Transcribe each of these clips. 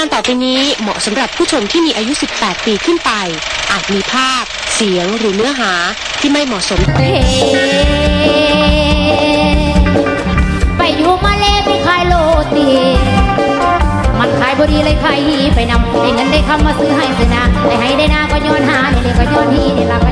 การต่อไปนี้เหมาะสำหรับผู้ชมที่มีอายุ 18 ปีขึ้นไป อาจมีภาพ เสียงหรือเนื้อหาที่ไม่เหมาะสม เฮ้ไปอยู่มาเลไปขายโลตี มันขายบดีเลยขายฮีไปนำได้เงินได้คำมาซื้อให้สินะไปให้ได้นาก็ย้อนหาได้เลยก็ย้อนฮีได้ละ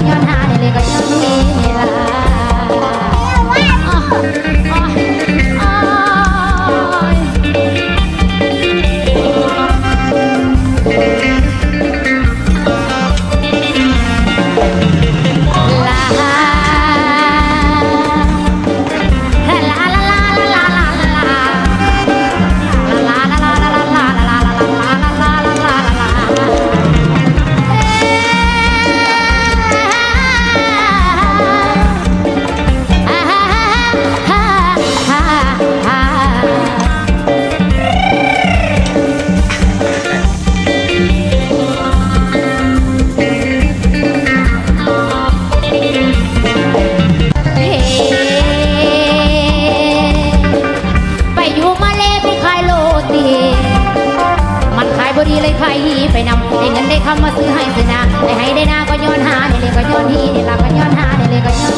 ดีเลยขายฮีไปนำได้เงินได้คำมาซื้อให้ซื้อนาได้ให้ได้นาก็ย้อนหาได้เลยก็ย้อนฮีนี่ละก็ย้อนหาได้เลยก็ย้อน